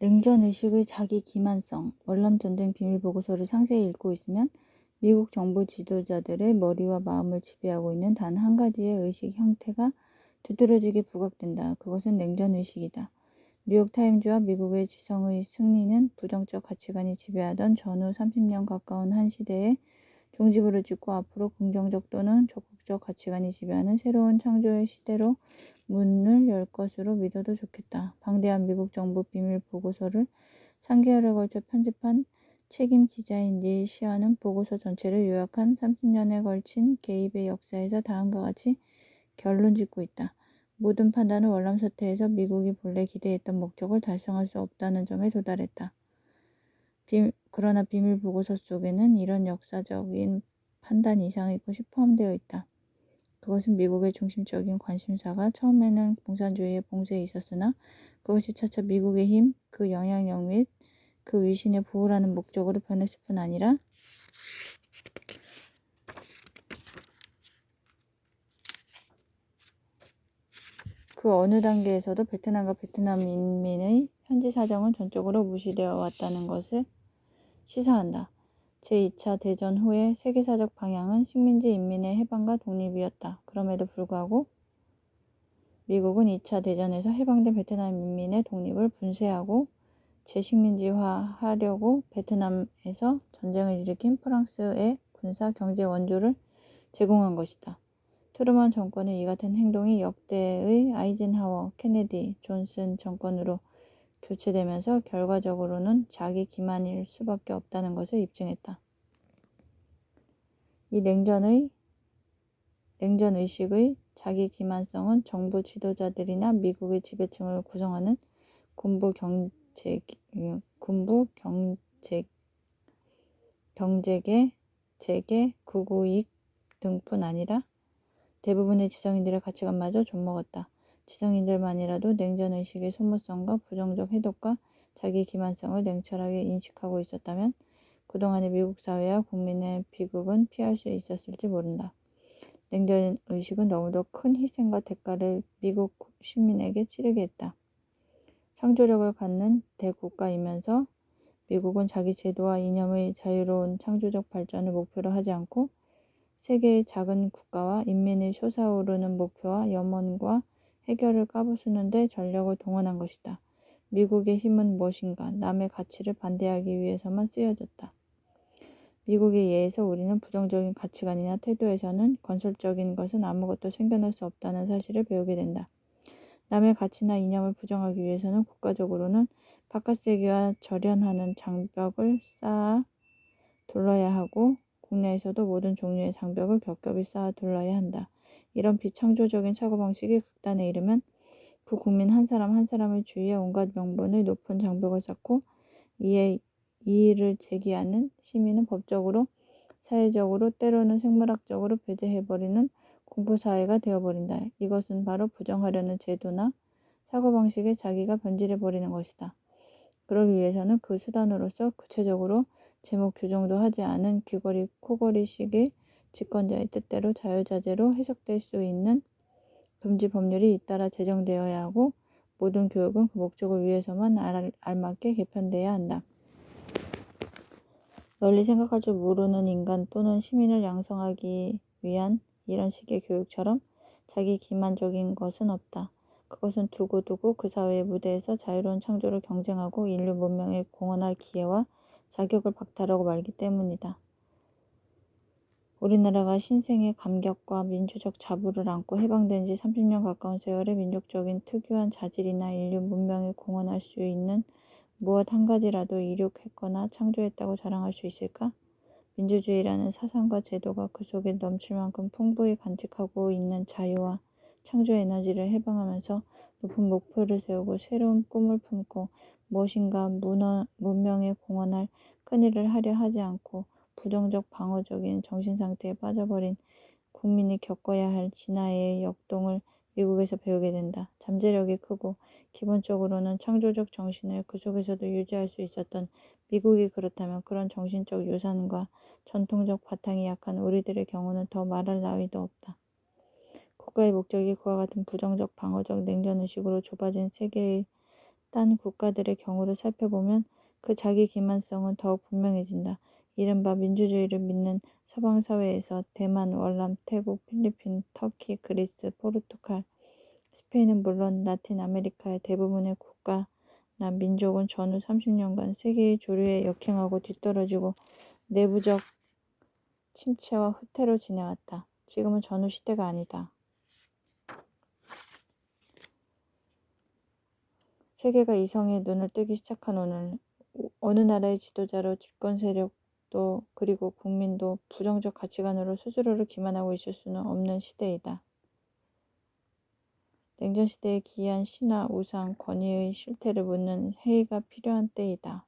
냉전의식의 자기 기만성, 월남전쟁 비밀보고서를 상세히 읽고 있으면 미국 정부 지도자들의 머리와 마음을 지배하고 있는 단 한 가지의 의식 형태가 두드러지게 부각된다. 그것은 냉전의식이다. 뉴욕타임즈와 미국의 지성의 승리는 부정적 가치관이 지배하던 전후 30년 가까운 한 시대에 종지부를 찍고 앞으로 긍정적 또는 적극적 가치관이 지배하는 새로운 창조의 시대로 문을 열 것으로 믿어도 좋겠다. 방대한 미국 정부 비밀 보고서를 3개월에 걸쳐 편집한 책임 기자인 닐 시어는 보고서 전체를 요약한 30년에 걸친 개입의 역사에서 다음과 같이 결론 짓고 있다. 모든 판단은 월남 사태에서 미국이 본래 기대했던 목적을 달성할 수 없다는 점에 도달했다. 비, 그러나 비밀 보고서 속에는 이런 역사적인 판단 이상의 것이 포함되어 있다. 그것은 미국의 중심적인 관심사가 처음에는 공산주의의 봉쇄에 있었으나 그것이 차차 미국의 힘, 그 영향력 및 그 위신의 보호라는 목적으로 변했을 뿐 아니라 그 어느 단계에서도 베트남과 베트남 인민의 현지 사정은 전적으로 무시되어 왔다는 것을 시사한다. 제2차 대전 후의 세계사적 방향은 식민지 인민의 해방과 독립이었다. 그럼에도 불구하고 미국은 2차 대전에서 해방된 베트남 인민의 독립을 분쇄하고 재식민지화하려고 베트남에서 전쟁을 일으킨 프랑스의 군사 경제 원조를 제공한 것이다. 트루먼 정권의 이 같은 행동이 역대의 아이젠하워, 케네디, 존슨 정권으로 교체되면서 결과적으로는 자기 기만일 수밖에 없다는 것을 입증했다. 이 냉전의 냉전 의식의 자기 기만성은 정부 지도자들이나 미국의 지배층을 구성하는 군부 경제 군부 경제 경제계 재계 구구익 등뿐 아니라 대부분의 지성인들의 가치관마저 좀먹었다. 지성인들만이라도 냉전 의식의 소모성과 부정적 해독과 자기 기만성을 냉철하게 인식하고 있었다면 그동안의 미국 사회와 국민의 비극은 피할 수 있었을지 모른다. 냉전 의식은 너무도 큰 희생과 대가를 미국 시민에게 치르게 했다. 창조력을 갖는 대국가이면서 미국은 자기 제도와 이념의 자유로운 창조적 발전을 목표로 하지 않고 세계의 작은 국가와 인민의 솟아오르는 목표와 염원과 해결을 까부수는데 전력을 동원한 것이다. 미국의 힘은 무엇인가? 남의 가치를 반대하기 위해서만 쓰여졌다. 미국에 의해서 우리는 부정적인 가치관이나 태도에서는 건설적인 것은 아무것도 생겨날 수 없다는 사실을 배우게 된다. 남의 가치나 이념을 부정하기 위해서는 국가적으로는 바깥 세계와 절연하는 장벽을 쌓아 둘러야 하고 국내에서도 모든 종류의 장벽을 겹겹이 쌓아 둘러야 한다. 이런 비창조적인 사고방식이 극단에 이르면 그 국민 한 사람 한 사람을 주위에 온갖 명분의 높은 장벽을 쌓고 이에 이의를 제기하는 시민은 법적으로 사회적으로 때로는 생물학적으로 배제해버리는 공포사회가 되어버린다. 이것은 바로 부정하려는 제도나 사고방식에 자기가 변질해버리는 것이다. 그러기 위해서는 그 수단으로서 구체적으로 제목 규정도 하지 않은 귀걸이 코걸이식의 집권자의 뜻대로 자유자재로 해석될 수 있는 금지 법률이 잇따라 제정되어야 하고 모든 교육은 그 목적을 위해서만 알, 알맞게 개편돼야 한다. 널리 생각할 줄 모르는 인간 또는 시민을 양성하기 위한 이런 식의 교육처럼 자기 기만적인 것은 없다. 그것은 두고두고 그 사회의 무대에서 자유로운 창조를 경쟁하고 인류 문명에 공헌할 기회와 자격을 박탈하고 말기 때문이다. 우리나라가 신생의 감격과 민주적 자부를 안고 해방된 지 30년 가까운 세월에 민족적인 특유한 자질이나 인류 문명에 공헌할 수 있는 무엇 한 가지라도 이룩했거나 창조했다고 자랑할 수 있을까? 민주주의라는 사상과 제도가 그 속에 넘칠 만큼 풍부히 간직하고 있는 자유와 창조 에너지를 해방하면서 높은 목표를 세우고 새로운 꿈을 품고 무엇인가 문어, 문명에 공헌할 큰 일을 하려 하지 않고 부정적 방어적인 정신상태에 빠져버린 국민이 겪어야 할 진화의 역동을 미국에서 배우게 된다. 잠재력이 크고 기본적으로는 창조적 정신을 그 속에서도 유지할 수 있었던 미국이 그렇다면 그런 정신적 유산과 전통적 바탕이 약한 우리들의 경우는 더 말할 나위도 없다. 국가의 목적이 그와 같은 부정적 방어적 냉전 의식으로 좁아진 세계의 딴 국가들의 경우를 살펴보면 그 자기 기만성은 더욱 분명해진다. 이른바 민주주의를 믿는 서방 사회에서 대만, 월남, 태국, 필리핀, 터키, 그리스, 포르투갈, 스페인은 물론 라틴 아메리카의 대부분의 국가나 민족은 전후 30년간 세계의 조류에 역행하고 뒤떨어지고 내부적 침체와 후퇴로 지내왔다. 지금은 전후 시대가 아니다. 세계가 이성의 눈을 뜨기 시작한 오늘 어느 나라의 지도자로 집권 세력 도 그리고 국민도 부정적 가치관으로 스스로를 기만하고 있을 수는 없는 시대이다. 냉전 시대의 기이한 신화, 우상, 권위의 실태를 묻는 회의가 필요한 때이다.